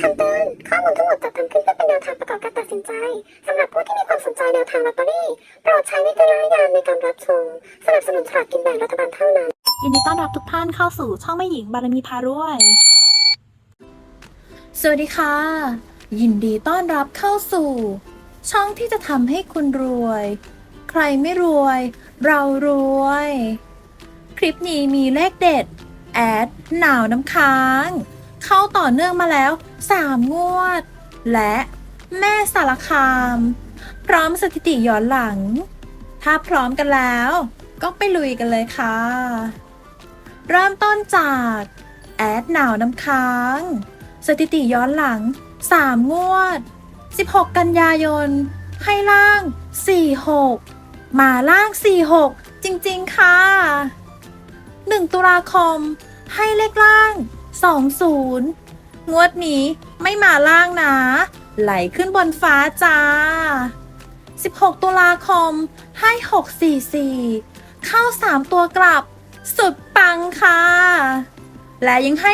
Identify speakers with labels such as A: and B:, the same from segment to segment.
A: คำเตือนข้อมูลทั้งหมดจัดทำขึ้นเพื่อเป็นแนวทางประกอบการตัดสินใจสำหรับผู้ที่มีความสนใจแนวทางลอตเตอรี่โปรดใช้วิจารณญาณในการรับชมสนับสนุนฉลากกินแบ่งรัฐบาลเท่านั้น
B: ยินดีต้อนรับทุกท่านเข้าสู่ช่องแม่หญิงบารมีพารวย สวัสดีค่ะ ยินดีต้อนรับเข้าสู่ ช่องที่จะทำให้คุณรวย ใครไม่รวย เรารวย คลิปนี้มีเลขเด็ด แอดหนาวน้ำค้าง เข้าต่อเนื่องมาแล้ว 3 งวด และแม่สารคาม พร้อมสถิติย้อนหลัง ถ้าพร้อมกันแล้ว ก็ไปลุยกันเลยค่ะ เริ่มต้นจากแอดหนาวน้ำค้าง สถิติย้อนหลัง 3 งวด 16 กันยายน ให้ล่าง 46 มาล่าง 46 จริง ๆ ค่ะ 1 ตุลาคม ให้เลขล่าง 20 งวดนี้ไม่มาล่างนะ ไหลขึ้นบนฟ้าจ้า 16 ตุลาคม ให้ 644 เข้า 3 ตัวกลับ สุดปังค่ะ และยังให้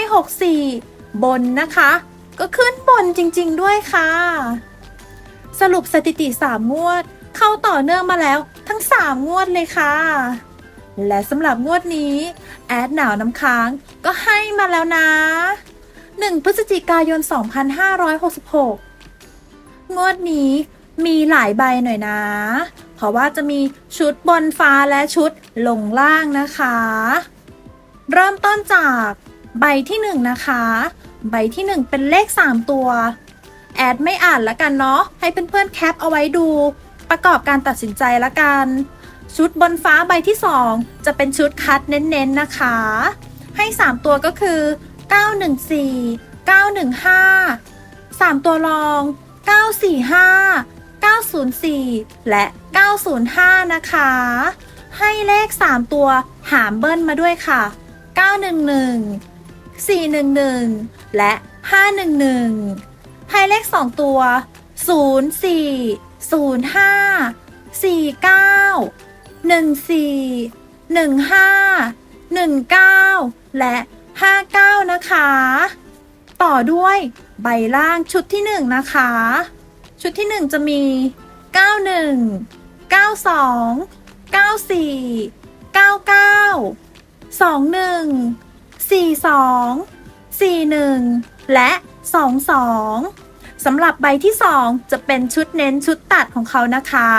B: 64 บนนะคะ ก็ขึ้นบนจริงๆด้วยค่ะ สรุปสถิติ 3 งวด เข้าต่อเนื่องมาแล้วทั้ง 3 งวดเลยค่ะ และสำหรับงวดนี้ อดหนาวน้ำค้าง ก็ให้มาแล้วนะ 1 พฤศจิกายน 2566 งวดนี้มีหลายใบหน่อยนะ เพราะว่าจะมีชุดบนฟ้าและชุดลงล่างนะคะ เริ่มต้นจากใบที่ 1 นะคะ ใบที่ 1 เป็นเลข 3 ตัว แอดไม่อ่านละกันเนาะให้เพื่อนๆแคปเอาไว้ดู ประกอบการตัดสินใจละกัน ชุดบนฟ้าใบที่ 2 จะเป็นชุดคัดเน้นๆนะคะ ให้ 3 ตัวก็คือ 914 915 3 ตัวรอง 945 904 และ 905 นะคะ ให้เลข 3 ตัวหามเบิ้ลมาด้วยค่ะ 911 411 และ 511 ให้เลข 2 ตัว 04 05 49 14 15 19และ59นะคะ ต่อด้วยใบล่างชุดที่1นะคะ ชุดที่1จะมี91 92 94 99 21 42 41และ22สำหรับใบที่2จะเป็นชุดเน้นชุดตัดของเขานะคะ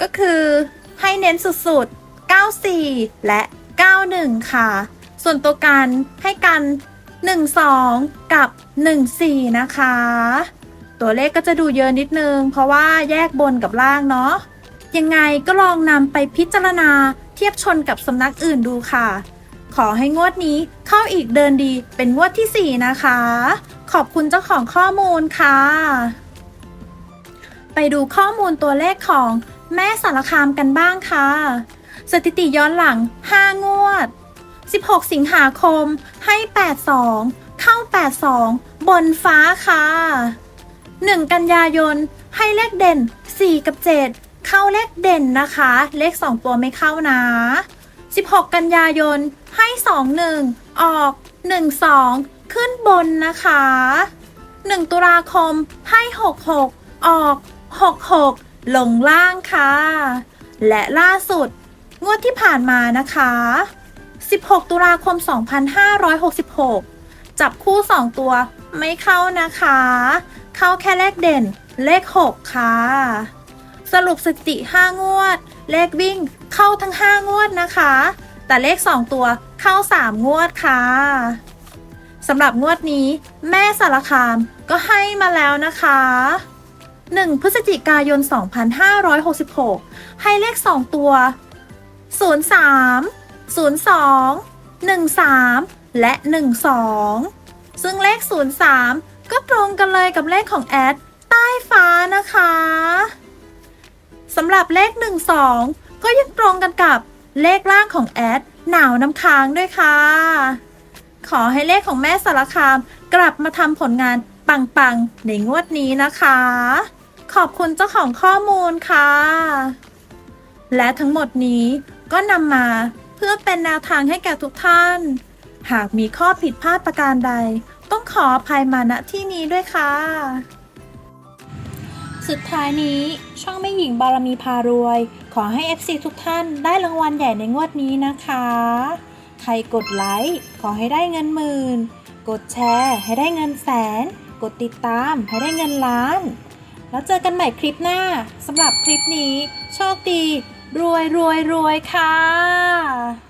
B: ก็คือ ให้เน้นสุดๆ 94 และ 91 ค่ะ ส่วนตัวกันให้กัน 12 กับ 14 นะคะ ตัวเลขก็จะดูเยอะนิดนึง เพราะว่าแยกบนกับล่างเนาะ ยังไงก็ลองนำไปพิจารณาเทียบชนกับสำนักอื่นดูค่ะ ขอให้งวดนี้เข้าอีกเดินดีเป็นงวดที่ 4 นะคะ ขอบคุณเจ้าของข้อมูลค่ะ ไปดูข้อมูลตัวเลขของ แม่สารคามกันบ้างค่ะ สถิติย้อนหลัง 5 งวด 16 สิงหาคม ให้ 82 เข้า 82 บนฟ้าค่ะ 1 กันยายน ให้เลขเด่น 4 กับ 7 เข้าเลขเด่นนะคะ เลข 2 ตัวไม่เข้านะ 16 กันยายน ให้ 21 ออก 12 ขึ้นบนนะคะ 1 ตุลาคม ให้ 66 ออก 66 ลงล่างค่ะ และล่าสุด งวดที่ผ่านมานะคะ 16 ตุลาคม 2566 จับคู่ 2 ตัวไม่เข้านะคะ เข้าแค่เลขเด่น เลข 6 ค่ะ สรุปสถิติ 5 งวด เลขวิ่งเข้าทั้ง 5 งวดนะคะ แต่เลข 2 ตัวเข้า 3 งวดค่ะสำหรับงวดนี้แม่สารคามก็ให้มาแล้วนะคะ 1 พฤศจิกายน 2566 ให้เลข 2 ตัว 03 02 13 และ 12 ซึ่งเลข 03 ก็ตรงกันเลยกับเลขของแอดใต้ฟ้านะคะสำหรับเลข 12 ก็ยังตรงกันกับเลขล่างของแอดหนาวน้ำค้างด้วยค่ะ ขอให้เลขของแม่สารคามกลับมาทำผลงานปังๆ ในงวดนี้นะคะ ขอบคุณเจ้าของข้อมูลค่ะ และทั้งหมดนี้ก็นำมาเพื่อเป็นแนวทางให้แก่ทุกท่าน หากมีข้อผิดพลาดประการใด ต้องขออภัยมาณที่นี้ด้วยค่ะ สุดท้ายนี้ช่องแม่หญิงบารมีพารวย ขอให้ FC ทุกท่านได้รางวัลใหญ่ในงวดนี้นะคะ ใครกดไลค์ขอให้ได้เงินหมื่น กดแชร์ให้ได้เงินแสน กดติดตามให้ได้เงินล้าน แล้วเจอกันใหม่คลิปหน้าสำหรับคลิปนี้ โชคดี รวยรวยรวยค่ะ